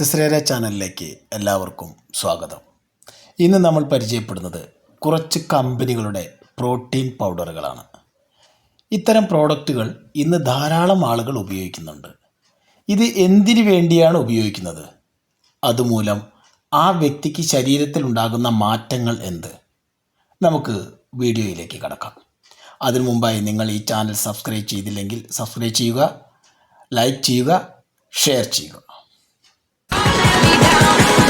തിസ്രേര ചാനലിലേക്ക് എല്ലാവർക്കും സ്വാഗതം. ഇന്ന് നമ്മൾ പരിചയപ്പെടുന്നത് കുറച്ച് കമ്പനികളുടെ പ്രോട്ടീൻ പൗഡറുകളാണ്. ഇത്തരം പ്രോഡക്റ്റുകൾ ഇന്ന് ധാരാളം ആളുകൾ ഉപയോഗിക്കുന്നുണ്ട്. ഇത് എന്തിനു വേണ്ടിയാണ് ഉപയോഗിക്കുന്നത്? അതുമൂലം ആ വ്യക്തിക്ക് ശരീരത്തിൽ ഉണ്ടാകുന്ന മാറ്റങ്ങൾ എന്ത്? നമുക്ക് വീഡിയോയിലേക്ക് കടക്കാം. അതിനു മുമ്പായി നിങ്ങൾ ഈ ചാനൽ സബ്സ്ക്രൈബ് ചെയ്തില്ലെങ്കിൽ സബ്സ്ക്രൈബ് ചെയ്യുക ലൈക്ക് ചെയ്യുക ഷെയർ ചെയ്യുക.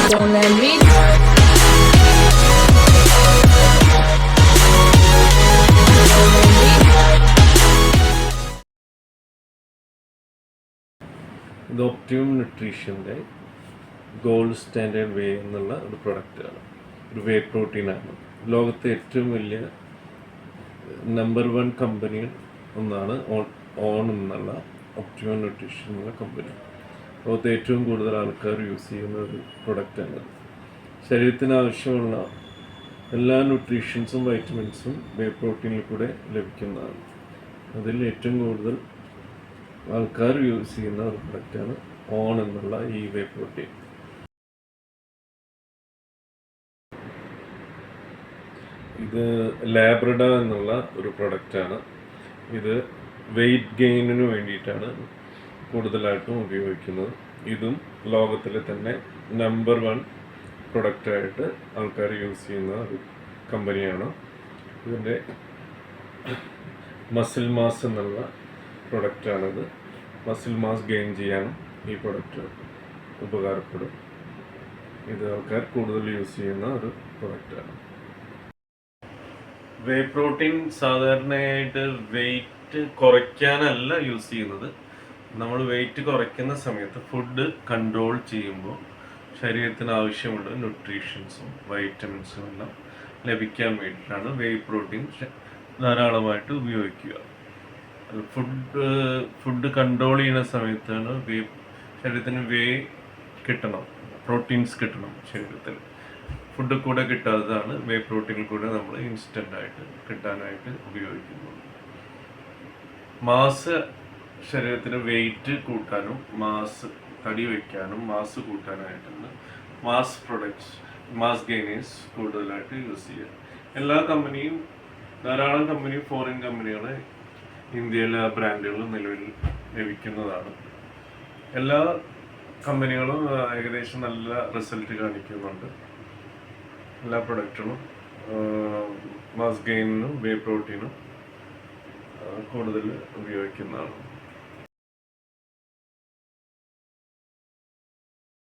Don't let me ഇത് ഒപ്റ്റിമം ന്യൂട്രീഷന്റെ ഗോൾഡ് സ്റ്റാൻഡേർഡ് വേ എന്നുള്ള ഒരു പ്രൊഡക്റ്റാണ് ഒരു വേ പ്രോട്ടീനാണ് ലോകത്തെ ഏറ്റവും വലിയ നമ്പർ വൺ കമ്പനി ഒന്നാണ് ഓൺ എന്നുള്ള ഒപ്റ്റിമം ന്യൂട്രീഷൻ എന്നുള്ള കമ്പനി ലോകത്തെ ഏറ്റവും കൂടുതൽ ആൾക്കാർ യൂസ് ചെയ്യുന്ന ഒരു പ്രൊഡക്റ്റാണ് ശരീരത്തിന് ആവശ്യമുള്ള എല്ലാ ന്യൂട്രീഷൻസും വൈറ്റമിൻസും വേ പ്രോട്ടീനിൽ കൂടെ ലഭിക്കുന്നതാണ്. അതിൽ ഏറ്റവും കൂടുതൽ ആൾക്കാർ യൂസ് ചെയ്യുന്ന ഒരു പ്രൊഡക്റ്റാണ് ഓൺ എന്നുള്ള ഈ വേ പ്രോട്ടീൻ ഇത് ലാബ്രഡ എന്നുള്ള ഒരു പ്രൊഡക്റ്റാണ് ഇത് വെയിറ്റ് ഗെയിനിന് വേണ്ടിയിട്ടാണ് കൂടുതലായിട്ടും ഉപയോഗിക്കുന്നത്. ഇതും ലോകത്തിലെ തന്നെ നമ്പർ വൺ പ്രൊഡക്റ്റായിട്ട് ആൾക്കാർ യൂസ് ചെയ്യുന്ന ഒരു കമ്പനിയാണ് ഇതിന്റെ മസിൽ മാസ് എന്നുള്ള പ്രൊഡക്റ്റാണിത് മസിൽ മാസ് ഗെയിൻ ചെയ്യാനും ഈ പ്രൊഡക്റ്റ് ഉപകാരപ്പെടും. ഇത് ആൾക്കാർ കൂടുതൽ യൂസ് ചെയ്യുന്ന ഒരു പ്രൊഡക്റ്റാണ് വേ പ്രോട്ടീൻ സാധാരണയായിട്ട് വെയിറ്റ് കുറയ്ക്കാനല്ല യൂസ് ചെയ്യുന്നത്. നമ്മൾ വെയിറ്റ് കുറയ്ക്കുന്ന സമയത്ത് ഫുഡ് കൺട്രോൾ ചെയ്യുമ്പോൾ ശരീരത്തിന് ആവശ്യമുള്ള ന്യൂട്രീഷൻസും വൈറ്റമിൻസും എല്ലാം ലഭിക്കാൻ വേണ്ടിയിട്ടാണ് വേ പ്രോട്ടീൻ ധാരാളമായിട്ട് ഉപയോഗിക്കുക. ഫുഡ് ഫുഡ് കൺട്രോൾ ചെയ്യുന്ന സമയത്താണ് വേ ശരീരത്തിന് വേ കിട്ടണം പ്രോട്ടീൻസ് കിട്ടണം ശരീരത്തിൽ. ഫുഡ് കൂടെ കിട്ടാത്തതാണ് വേ പ്രോട്ടീൻ കൂടെ നമ്മൾ ഇൻസ്റ്റന്റ് ആയിട്ട് കിട്ടാനായിട്ട് ഉപയോഗിക്കുന്നത്. മാസ് ശരീരത്തിന് വെയിറ്റ് കൂട്ടാനും മാസ് തടി വയ്ക്കാനും മാസ് കൂട്ടാനായിട്ടാണ് മാസ് പ്രൊഡക്ട്സ് മാസ് ഗെയിനേഴ്സ് കൂടുതലായിട്ട് യൂസ് ചെയ്യുക. എല്ലാ കമ്പനിയും ധാരാളം കമ്പനി ഫോറിൻ കമ്പനികൾ ഇന്ത്യയിലെ ബ്രാൻഡുകൾ നിലവിൽ ലഭിക്കുന്നതാണ്. എല്ലാ കമ്പനികളും ഏകദേശം നല്ല റിസൾട്ട് കാണിക്കുന്നുണ്ട്. എല്ലാ പ്രൊഡക്റ്റുകളും മാസ് ഗെയിനും വേ പ്രോട്ടീനും കൂടുതൽ ഉപയോഗിക്കുന്നതാണ്.